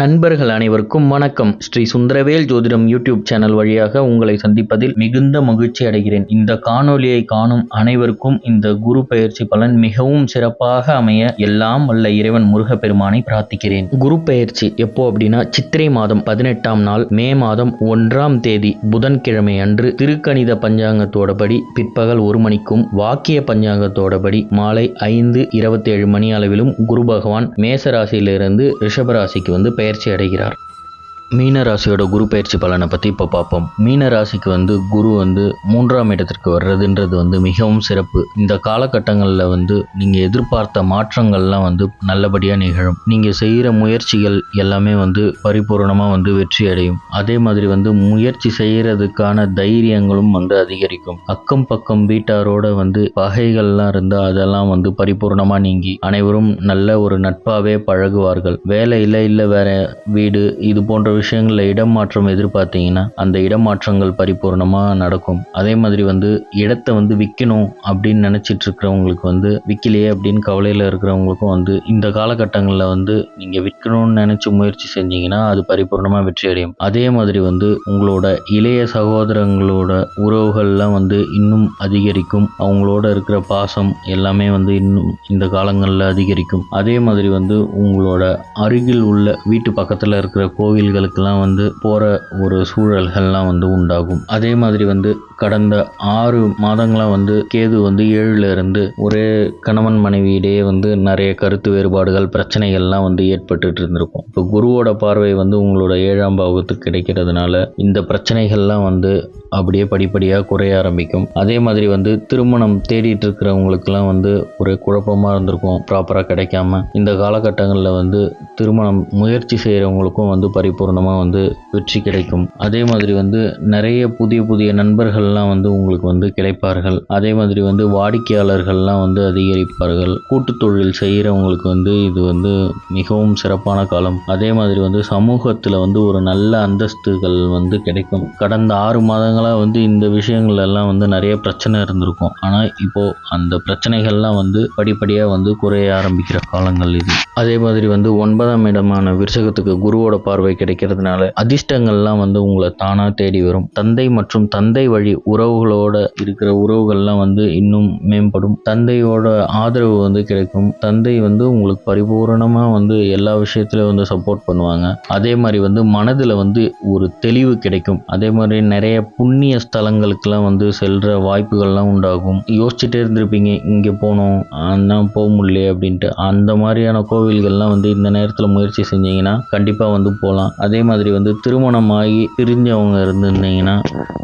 நண்பர்கள் அனைவருக்கும் வணக்கம். ஸ்ரீ சுந்தரவேல் ஜோதிடம் யூடியூப் சேனல் வழியாக உங்களை சந்திப்பதில் மிகுந்த மகிழ்ச்சி அடைகிறேன். இந்த காணொளியை காணும் அனைவருக்கும் இந்த குரு பயிற்சி பலன் மிகவும் சிறப்பாக அமைய எல்லாம் வல்ல இறைவன் முருகப்பெருமானை பிரார்த்திக்கிறேன். குரு பயிற்சி எப்போ அப்படின்னா சித்திரை மாதம் பதினெட்டாம் நாள் மே மாதம் ஒன்றாம் தேதி புதன்கிழமை அன்று திருக்கணித பஞ்சாங்கத்தோடபடி பிற்பகல் ஒரு மணிக்கும் வாக்கிய பஞ்சாங்கத்தோடபடி மாலை ஐந்து இருபத்தேழு மணி அளவிலும் குரு பகவான் மேச ராசியிலிருந்து ராசிக்கு வந்து பெயர்ச்சி அடைகிறார். மீன ராசியோட குரு பயிற்சி பலனை பற்றி இப்போ பார்ப்போம். மீன ராசிக்கு வந்து குரு வந்து மூன்றாம் இடத்திற்கு வர்றதுன்றது வந்து மிகவும் சிறப்பு. இந்த காலகட்டங்களில் வந்து நீங்கள் எதிர்பார்த்த மாற்றங்கள்லாம் வந்து நல்லபடியாக நிகழும். நீங்கள் செய்கிற முயற்சிகள் எல்லாமே வந்து பரிபூர்ணமாக வந்து வெற்றி அடையும். அதே மாதிரி வந்து முயற்சி செய்கிறதுக்கான தைரியங்களும் வந்து அதிகரிக்கும். அக்கம் பக்கம் வீட்டாரோட வந்து பகைகள்லாம் இருந்தால் அதெல்லாம் வந்து பரிபூர்ணமாக நீங்கி அனைவரும் நல்ல ஒரு நட்பாகவே பழகுவார்கள். வேலை இல்லை இல்லை வேற வீடு இது போன்ற விஷயங்களில் இடமாற்றம் எதிர்பார்த்தீங்கன்னா அந்த இடமாற்றங்கள் பரிபூர்ணமாக நடக்கும். அதே மாதிரி வந்து இடத்த வந்து விற்கணும் அப்படின்னு நினச்சிட்டு இருக்கிறவங்களுக்கு வந்து விற்கலையே அப்படின்னு கவலையில் இருக்கிறவங்களுக்கும் வந்து இந்த காலகட்டங்களில் வந்து நீங்கள் விற்கணும்னு நினச்சி முயற்சி செஞ்சீங்கன்னா அது பரிபூர்ணமாக வெற்றி அடையும். அதே மாதிரி வந்து உங்களோட இளைய சகோதரங்களோட உறவுகள்லாம் வந்து இன்னும் அதிகரிக்கும். அவங்களோட இருக்கிற பாசம் எல்லாமே வந்து இன்னும் இந்த காலங்களில் அதிகரிக்கும். அதே மாதிரி வந்து உங்களோட அருகில் உள்ள வீட்டு பக்கத்தில் இருக்கிற கோவில்களுக்கு கோவில்களுக்கெல்லாம் வந்து போகிற ஒரு சூழல்கள்லாம் வந்து உண்டாகும். அதே மாதிரி வந்து கடந்த ஆறு மாதங்களாக வந்து கேது வந்து ஏழுல இருந்து ஒரே கணவன் மனைவியிடையே வந்து நிறைய கருத்து வேறுபாடுகள் பிரச்சனைகள்லாம் வந்து ஏற்பட்டுட்டு இருந்திருக்கும். இப்போ குருவோட பார்வை வந்து உங்களோட ஏழாம் பாவத்துக்கு கிடைக்கிறதுனால இந்த பிரச்சனைகள்லாம் வந்து அப்படியே படிப்படியாக குறைய ஆரம்பிக்கும். அதே மாதிரி வந்து திருமணம் தேடிட்டு இருக்கிறவங்களுக்குலாம் வந்து ஒரு குழப்பமாக இருந்திருக்கும் ப்ராப்பராக கிடைக்காம. இந்த காலகட்டங்களில் வந்து திருமணம் முயற்சி செய்கிறவங்களுக்கும் வந்து காரணமாக வந்து வெற்றி கிடைக்கும். அதே மாதிரி வந்து நிறைய புதிய புதிய நண்பர்கள்லாம் வந்து உங்களுக்கு வந்து கிடைப்பார்கள். அதே மாதிரி வந்து வாடிக்கையாளர்கள்லாம் வந்து அதிகரிப்பார்கள். கூட்டு தொழில் செய்கிறவங்களுக்கு வந்து இது வந்து மிகவும் சிறப்பான காலம். அதே மாதிரி வந்து சமூகத்தில் வந்து ஒரு நல்ல அந்தஸ்துகள் வந்து கிடைக்கும். கடந்த ஆறு மாதங்களாக வந்து இந்த விஷயங்கள் எல்லாம் வந்து நிறைய பிரச்சனை இருந்திருக்கும். ஆனால் இப்போ அந்த பிரச்சனைகள்லாம் வந்து படிப்படியாக வந்து குறைய ஆரம்பிக்கிற காலங்கள் இது. அதே மாதிரி வந்து ஒன்பதாம் இடமான விருஷகத்துக்கு குருவோட பார்வை கிடைக்கும் இருக்கிறதுனால அதிர்ஷ்டங்கள்லாம் வந்து உங்களை தானாக தேடி வரும். தந்தை மற்றும் தந்தை வழி உறவுகளோட இருக்கிற உறவுகள்லாம் வந்து இன்னும் மேம்படும். தந்தையோட ஆதரவு வந்து கிடைக்கும். தந்தை வந்து உங்களுக்கு பரிபூரணமாக வந்து எல்லா விஷயத்துலையும் வந்து சப்போர்ட் பண்ணுவாங்க. அதே மாதிரி வந்து மனதில் வந்து ஒரு தெளிவு கிடைக்கும். அதே மாதிரி நிறைய புண்ணிய ஸ்தலங்களுக்கெல்லாம் வந்து செல்ற வாய்ப்புகள்லாம் உண்டாகும். யோசிச்சுட்டே இருந்திருப்பீங்க. இங்கே போகணும் ஆனால் போக முடியல அப்படின்ட்டு. அந்த மாதிரியான கோவில்கள்லாம் வந்து இந்த நேரத்தில் முயற்சி செஞ்சீங்கன்னா கண்டிப்பாக வந்து போகலாம். அதே அதே மாதிரி வந்து திருமணமாகி பிரிஞ்சவங்க இருந்திருந்தீங்கன்னா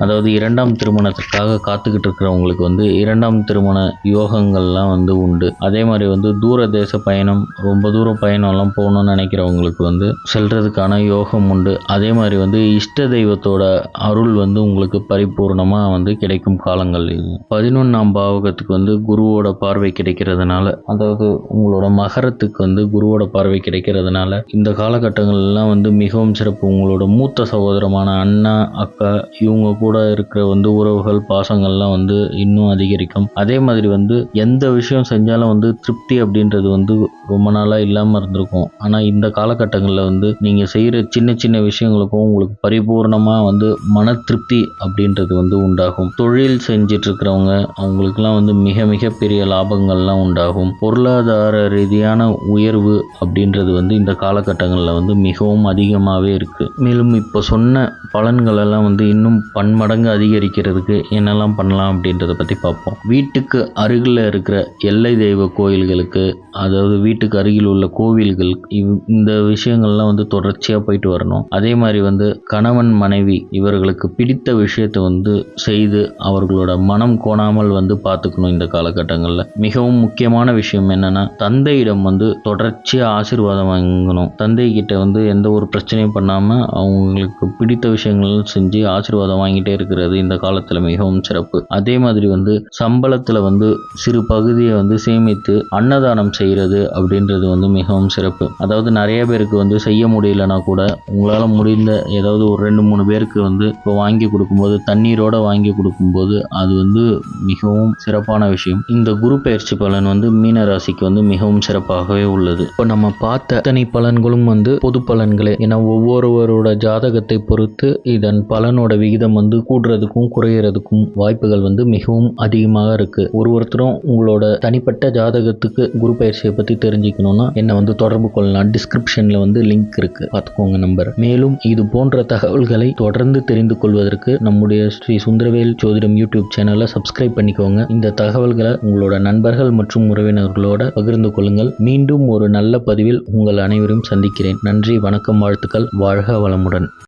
அதாவது இரண்டாம் திருமணத்திற்காக காத்துக்கிட்டு இருக்கிறவங்களுக்கு வந்து இரண்டாம் திருமண யோகங்கள்லாம் வந்து உண்டு. அதே மாதிரி வந்து தூர தேச பயணம் ரொம்ப தூரம் பயணம்லாம் போகணும்னு நினைக்கிறவங்களுக்கு வந்து செல்றதுக்கான யோகம் உண்டு. அதே மாதிரி வந்து இஷ்ட தெய்வத்தோட அருள் வந்து உங்களுக்கு பரிபூர்ணமாக வந்து கிடைக்கும் காலங்கள் இது பதினொன்றாம் பாவகத்துக்கு வந்து குருவோட பார்வை கிடைக்கிறதுனால அதாவது உங்களோட மகரத்துக்கு வந்து குருவோட பார்வை கிடைக்கிறதுனால இந்த காலகட்டங்கள்லாம் வந்து மிகவும் சிறப்பு. உங்களோட மூத்த சகோதரமான அண்ணா அக்கா இவங்க கூட இருக்கிற வந்து உறவுகள் பாசங்கள்லாம் வந்து இன்னும் அதிகரிக்கும். அதே மாதிரி வந்து எந்த விஷயம் செஞ்சாலும் வந்து திருப்தி அப்படின்றது வந்து ரொம்ப நாளாக இல்லாமல் இருந்திருக்கும். ஆனால் இந்த காலகட்டங்களில் வந்து நீங்கள் செய்கிற சின்ன சின்ன விஷயங்களுக்கும் உங்களுக்கு பரிபூர்ணமாக வந்து மன திருப்தி அப்படின்றது வந்து உண்டாகும். தொழில் செஞ்சிட்டு இருக்கிறவங்க அவங்களுக்குலாம் வந்து மிக மிக பெரிய லாபங்கள்லாம் உண்டாகும். பொருளாதார ரீதியான உயர்வு அப்படின்றது வந்து இந்த காலகட்டங்களில் வந்து மிகவும் அதிகமாகவே இருக்குது மேலும் இப்போ சொன்ன பலன்களெல்லாம் வந்து இன்னும் பன்மடங்கு அதிகரிக்கிறதுக்கு என்னெல்லாம் பண்ணலாம் அப்படின்றத பற்றி பார்ப்போம். வீட்டுக்கு அருகில் இருக்கிற எல்லை தெய்வ கோயில்களுக்கு அதாவது வீட்டுக்கு அருகில் உள்ள கோவில்கள் இவ்- இந்த விஷயங்கள்லாம் வந்து தொடர்ச்சியாக போயிட்டு வரணும். அதே மாதிரி வந்து கணவன் மனைவி இவர்களுக்கு பிடித்த விஷயத்தை வந்து செய்து அவர்களோட மனம் கோணாமல் வந்து பார்த்துக்கணும் இந்த காலகட்டங்களில். மிகவும் முக்கியமான விஷயம் என்னன்னா தந்தையிடம் வந்து தொடர்ச்சியாக ஆசீர்வாதம் வாங்கணும். தந்தை கிட்ட வந்து எந்த ஒரு பிரச்சனையும் பண்ணாமல் அவங்களுக்கு பிடித்த விஷயங்கள் செஞ்சு ஆசீர்வாதம் வாங்கிட்டே இருக்கிறது இந்த காலத்தில் மிகவும் சிறப்பு. அதே மாதிரி வந்து சம்பளத்தில் வந்து சிறு பகுதியை வந்து சேமித்து அன்னதானம் செய்கிறது அப்படின்றது வந்து மிகவும் சிறப்பு. அதாவது நிறைய பேருக்கு வந்து செய்ய முடியலனா கூட உங்களால் முடிந்த ஏதாவது ஒரு ரெண்டு மூணு பேருக்கு வந்து இப்போ வாங்கி கொடுக்கும்போது தண்ணீரோடு வாங்கி கொடுக்கும்போது அது வந்து மிகவும் சிறப்பான விஷயம். இந்த குரு பயிற்சி பலன் வந்து மீன ராசிக்கு வந்து மிகவும் சிறப்பாகவே உள்ளது. இப்போ நம்ம பார்த்த அத்தனை பலன்களும் வந்து பொது பலன்களே. ஏன்னா ஒவ்வொரு ஒவ்வொருவரோட ஜாதகத்தை பொறுத்து இதன் பலனோட விகிதம் வந்து கூடுறதுக்கும் குறையிறதுக்கும் வாய்ப்புகள் வந்து மிகவும் அதிகமாக இருக்கு. ஒரு ஒருத்தரும் உங்களோட தனிப்பட்ட ஜாதகத்துக்கு குரு பயிற்சியை பற்றி தெரிஞ்சுக்கணும்னா என்னை வந்து தொடர்பு கொள்ளலாம். டிஸ்கிரிப்ஷனில் வந்து லிங்க் இருக்கு. பார்த்துக்கோங்க நம்பர் மேலும் இது போன்ற தகவல்களை தொடர்ந்து தெரிந்து கொள்வதற்கு நம்முடைய ஸ்ரீ சுந்தரவேல் ஜோதிடம் யூடியூப் சேனலை சப்ஸ்கிரைப் பண்ணிக்கோங்க. இந்த தகவல்களை உங்களோட நண்பர்கள் மற்றும் உறவினர்களோட பகிர்ந்து கொள்ளுங்கள். மீண்டும் ஒரு நல்ல பதிவில் உங்கள் அனைவரையும் சந்திக்கிறேன். நன்றி வணக்கம் வாழ்த்துக்கள். வாழ்க வளமுடன்.